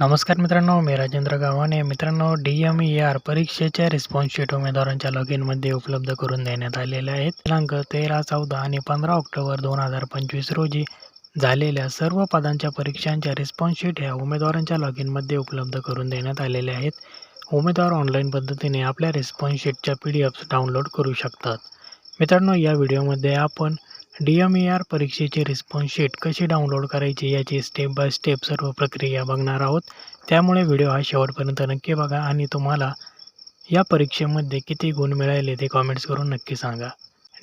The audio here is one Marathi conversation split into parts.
नमस्कार मित्रांनो मी राजेंद्र गावाने मित्रांनो डी एम ई आर परीक्षेच्या रिस्पॉन्स शीट उमेदवारांच्या लॉगिनमध्ये उपलब्ध करून देण्यात आलेल्या आहेत. दिनांक तेरा चौदा आणि पंधरा ऑक्टोबर दोन हजार पंचवीस रोजी झालेल्या सर्व पदांच्या परीक्षांच्या रिस्पॉन्स शीट ह्या उमेदवारांच्या लॉगिनमध्ये उपलब्ध करून देण्यात आलेल्या आहेत. उमेदवार ऑनलाईन पद्धतीने आपल्या रिस्पॉन्स शीटच्या पी डी एफ्स डाउनलोड करू शकतात. मित्रांनो या व्हिडिओमध्ये आपण डी एम ई आर परीक्षेचे रिस्पॉन्स शीट कशी डाउनलोड करायची याची स्टेप बाय स्टेप सर्व प्रक्रिया बघणार आहोत. त्यामुळे व्हिडिओ हा शेवटपर्यंत नक्की बघा आणि तुम्हाला या परीक्षेमध्ये किती गुण मिळाले ते कॉमेंट्स करून नक्की सांगा.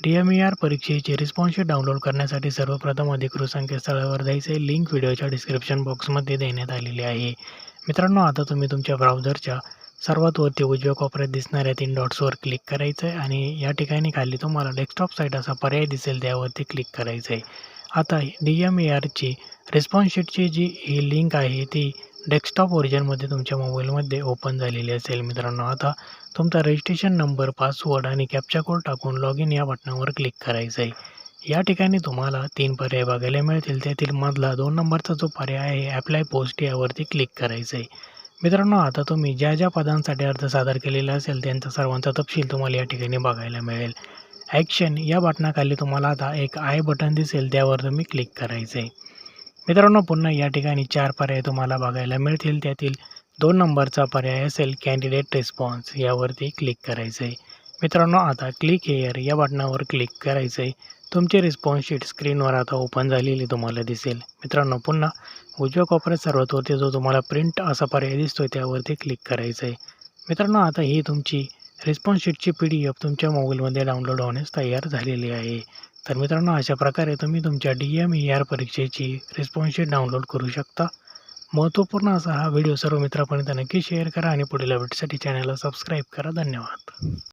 डी एम ई आर परीक्षेचे रिस्पॉन्स शीट डाउनलोड करण्यासाठी सर्वप्रथम अधिकृत संकेतस्थळावर जायचे. लिंक व्हिडिओच्या डिस्क्रिप्शन बॉक्समध्ये देण्यात आलेली आहे. मित्रांनो आता तुम्ही तुमच्या ब्राउझरच्या सर्वात वरती उजव्या कोपऱ्यात दिसणाऱ्या तीन डॉट्सवर क्लिक करायचं आहे आणि या ठिकाणी खाली तुम्हाला डेस्कटॉप साईट असा पर्याय दिसेल त्यावरती क्लिक करायचं आहे आता डी एम ए आरची रिस्पॉन्स शीटची जी ही लिंक आहे ती डेस्कटॉप व्हर्जनमध्ये तुमच्या मोबाईलमध्ये ओपन झालेली असेल मित्रांनो. आता तुमचा रजिस्ट्रेशन नंबर पासवर्ड आणि कॅप्चा कोड टाकून लॉग इन या बटनावर क्लिक करायचं आहे या ठिकाणी तुम्हाला तीन पर्याय बघायला मिळतील. त्यातील मधला दोन नंबरचा जो पर्याय आहे ॲप्लाय पोस्ट यावरती क्लिक करायचं आहे मित्रांनो आता तुम्ही ज्या ज्या पदांसाठी अर्ज सादर केलेला असेल त्यांचा सर्वांचा तपशील तुम्हाला या ठिकाणी बघायला मिळेल. ॲक्शन या बटनाखाली तुम्हाला आता एक आय बटन दिसेल त्यावर तुम्ही क्लिक करायचं आहे मित्रांनो पुन्हा या ठिकाणी चार पर्याय तुम्हाला बघायला मिळतील. त्यातील दोन नंबरचा पर्याय असेल कॅन्डिडेट रिस्पॉन्स यावरती क्लिक करायचं आहे मित्रांनो आता क्लिक हेअर या बटनावर क्लिक करायचं आहे तुमची रिस्पॉन्स शीट स्क्रीनवर आता ओपन झालेली तुम्हाला दिसेल. मित्रांनो पुन्हा उजव्या कोपऱ्यात सर्वात वरती जो तुम्हाला प्रिंट असा पर्याय दिसतोय त्यावरती क्लिक करायचं आहे मित्रांनो आता ही तुमची रिस्पॉन्स शीटची पी डी एफ तुमच्या मोबाईलमध्ये डाउनलोड होण्यास तयार झालेली आहे. तर मित्रांनो अशा प्रकारे तुम्ही तुमच्या डी एम ई आर परीक्षेची रिस्पॉन्स शीट डाउनलोड करू शकता. महत्त्वपूर्ण असा हा व्हिडिओ सर्व मित्रांपर्यंत नक्की शेअर करा आणि पुढील अपडेटसाठी चॅनलला सबस्क्राईब करा. धन्यवाद.